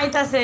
আইতাছে।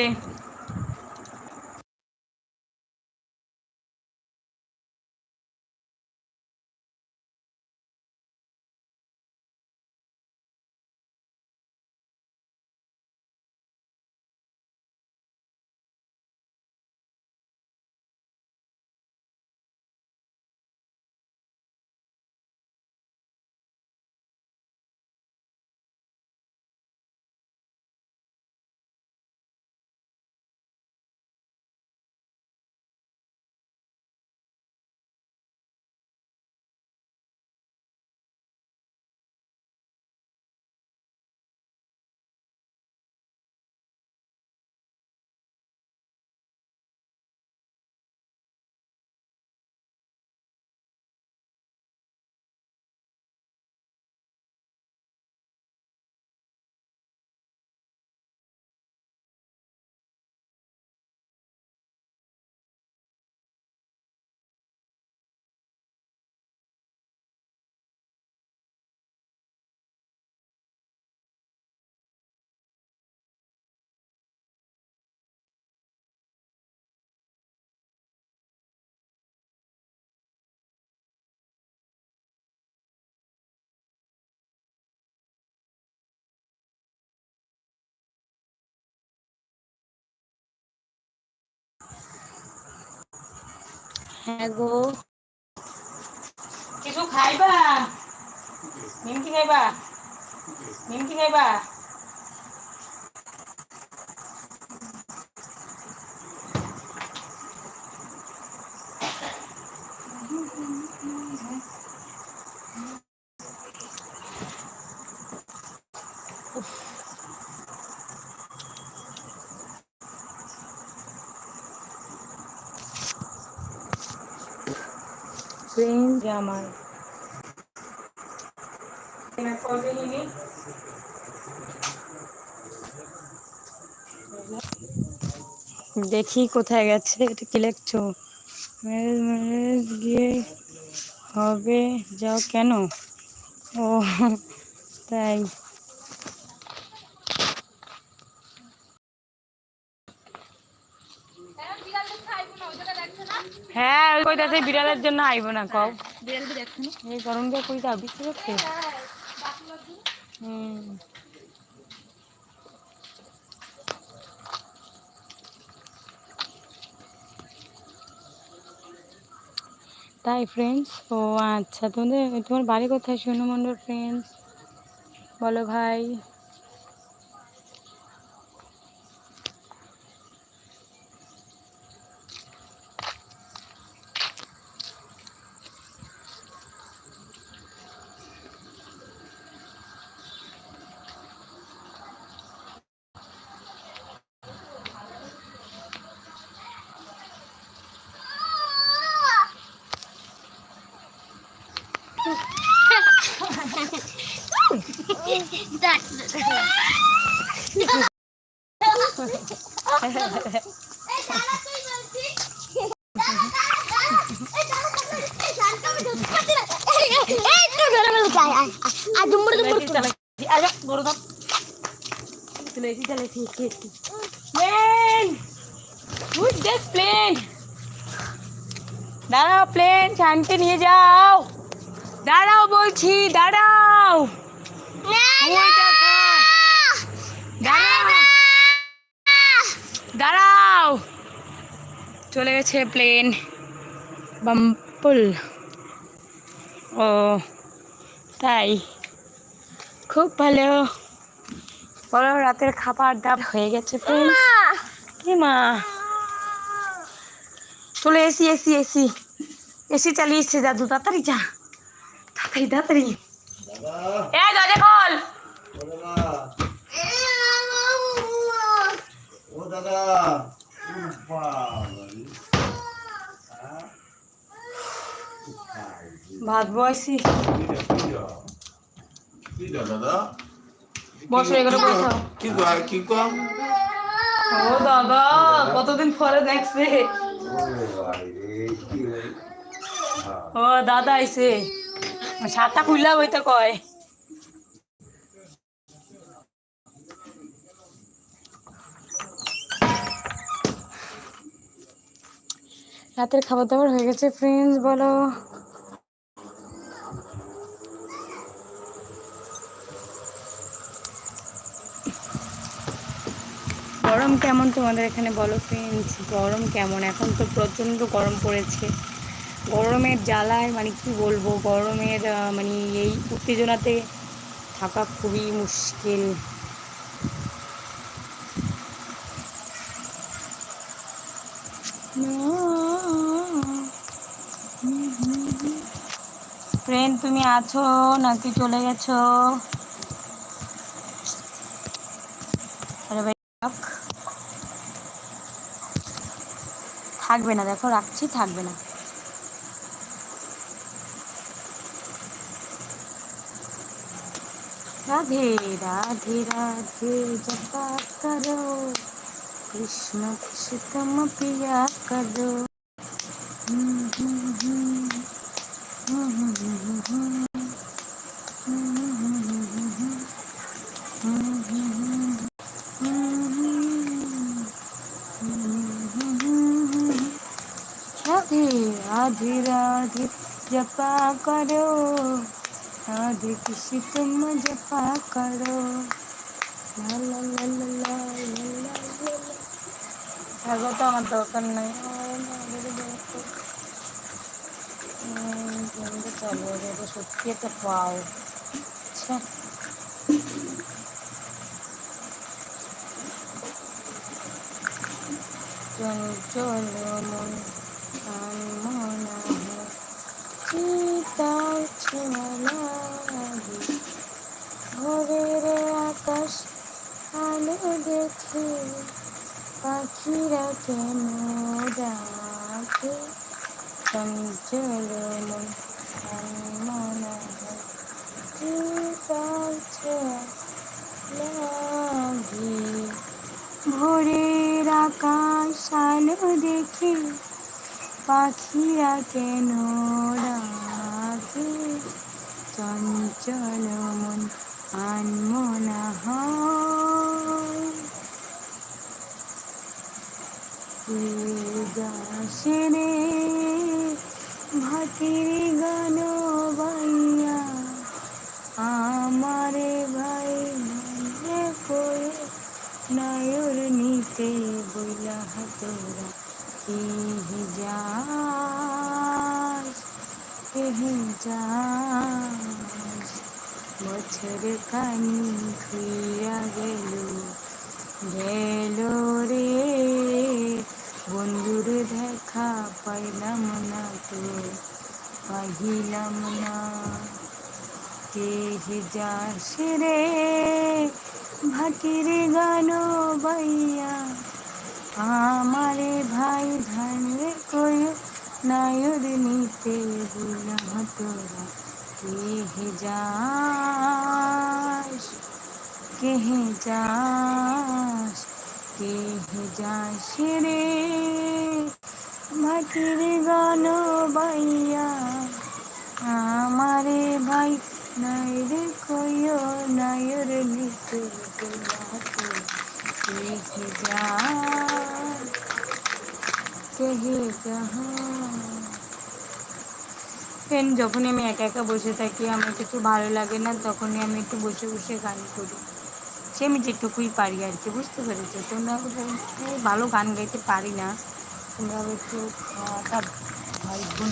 হ্যাঁ গো। কিছু খাইবা? নিমকি খাইবা? নিমকি খাইবা? আমার। দেখি কোথায় গেছে এটা কি লিখছো? ম্যারেজ ম্যারেজ গিয়ে হবে যাও কেন? ও তাই। হ্যাঁ ওই কইতাছে বিড়ালের জন্য আইব না কও। এই হুম। তাই ফ্রেন্ডস ও আচ্ছা তোমাদের তোমার বাড়ি কোথায়? সোনু ফ্রেন্ডস বলো ভাই। দাঁড়াও প্লেন শান্তি নিয়ে যাও দাঁড়াও বলছি দাঁড়াও ওই দেখো। দাঁড়াও। দাঁড়াও। চলে গেছে প্লেন বাম্পুল। ও তাই। খুব ভালো। বলো রাতের খাবার দাবার হয়ে গেছে কি মা? চলে এসি এসি এসি। এসি চালিয়েছে দাদু তাড়াতাড়ি যা। তাড়াতাড়ি তাড়াতাড়ি। এ দরজা খোল। দাদা। ভাত বয়সি দাদা বসো এগুলো বসো। কি কয় কি কয় ও দাদা কতদিন পরে দেখছে? ও দাদা আইছে। সাতটা খুললা বইতে কয়। রাতের খাবার দাবার হয়ে গেছে ফ্রেন্ডস বলো। গরম কেমন তোমাদের এখানে বলো ফ্রেন্ডস গরম কেমন? এখন তো প্রচণ্ড গরম পড়েছে। গরমের জ্বালায় মানে কি বলব গরমের মানে এই উত্তেজনাতে থাকা খুবই মুশকিল। ফ্রেন্ড তুমি আছো নাকি চলে গেছো। থাকবে না, দেখো, রাখছি, থাকবে না। রাধে রাধে রাধে, জপা করো। কৃষ্ণ কৃষ্ণতম পিয়া করো। হুম হুম হুম। राधे राधे जपा करो राधे किसी तुम जपा करो স্বাগত আমার দরকার নাই চলো এটা সত্যি একটা পাও আচ্ছা চঞ্চল মন মনা চিতার ছোলা ভোরের আকাশ আলো দেখে পাখিরা কেন ডাকে মন মনা লাগি ভোরের আকাশ আলো দেখে পাখিরা কেন চঞ্চল মন আনমনা হয় গাছেরে ভাটির গান বাইয়া আমারে ভাই মনে করে নয়র নিতে বইলা হাতরা কি যাস যাস বছর কানি খুইয়া গেল গেল রে বন্ধুর দেখা পাইলাম না তো পাহিলাম না কে যাস রে? ভাটির গান বাইয়া আমারে ভাই ধান রে কই? নায়র নিতে বুলা তোরা, কে যাস? কে যাস? কে যাস রে ভাটির গান বাইয়া আমারে ভাই, নাই রে কইও নিতে বুলা তোরা কে যাস কেহে যাহা ফ্রেন্ড যখনই আমি একা একা বসে থাকি, আমার কিছু ভালো লাগে না, তখনই আমি একটু বসে বসে গান করি। সে আমি যেটুকুই পারি আর কি, বুঝতে পেরেছ? তোমরা একটু ভালো গান গাইতে পারি না, তোমরা একটু ভয় ভাইবো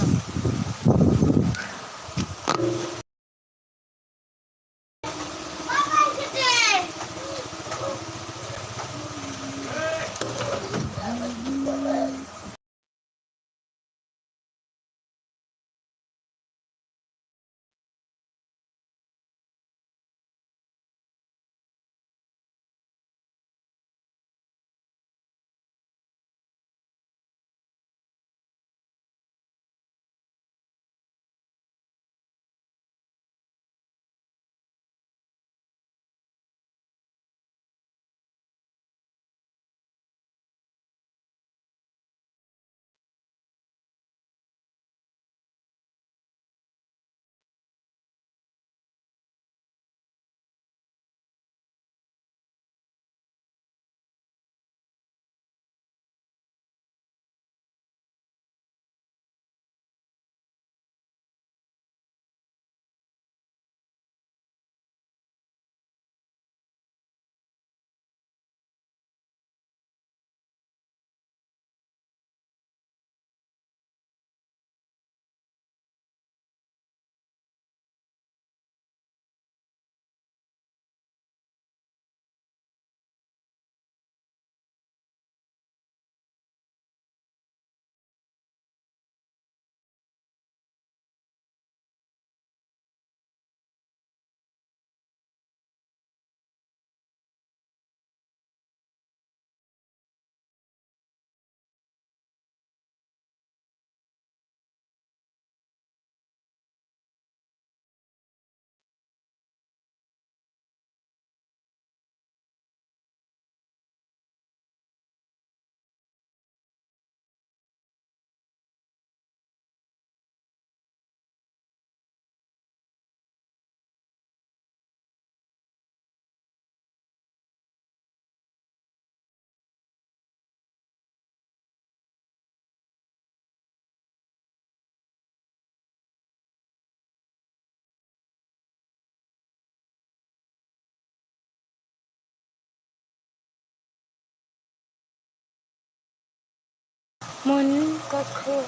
মন কখন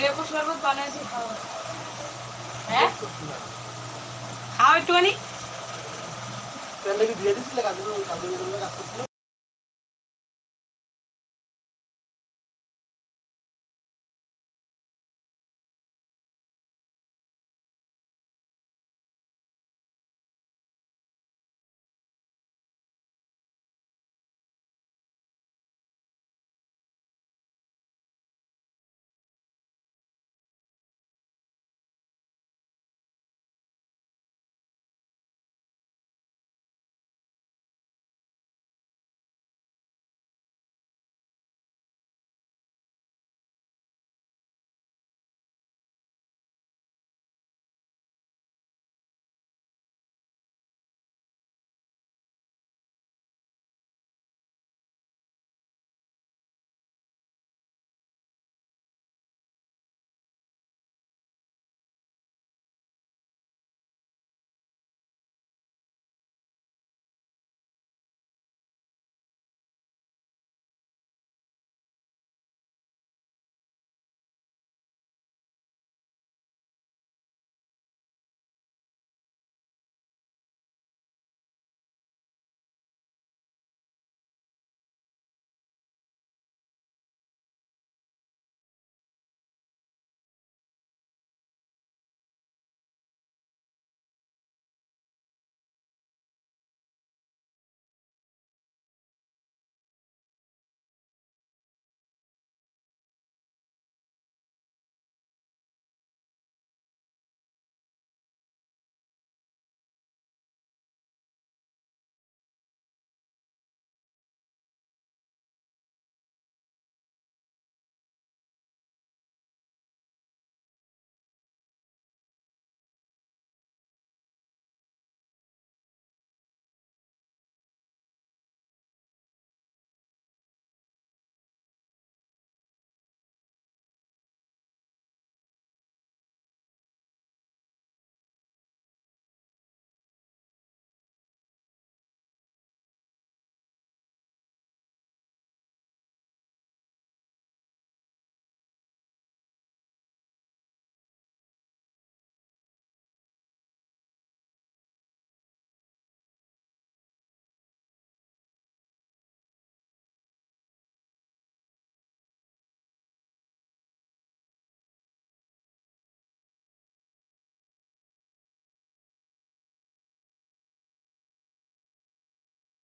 লেবু শরবত বানাইছি খাও হ্যাঁ? খাও একটুখানি। দিয়ে দিছিলে? কাজে কাজে কাজ করছিল?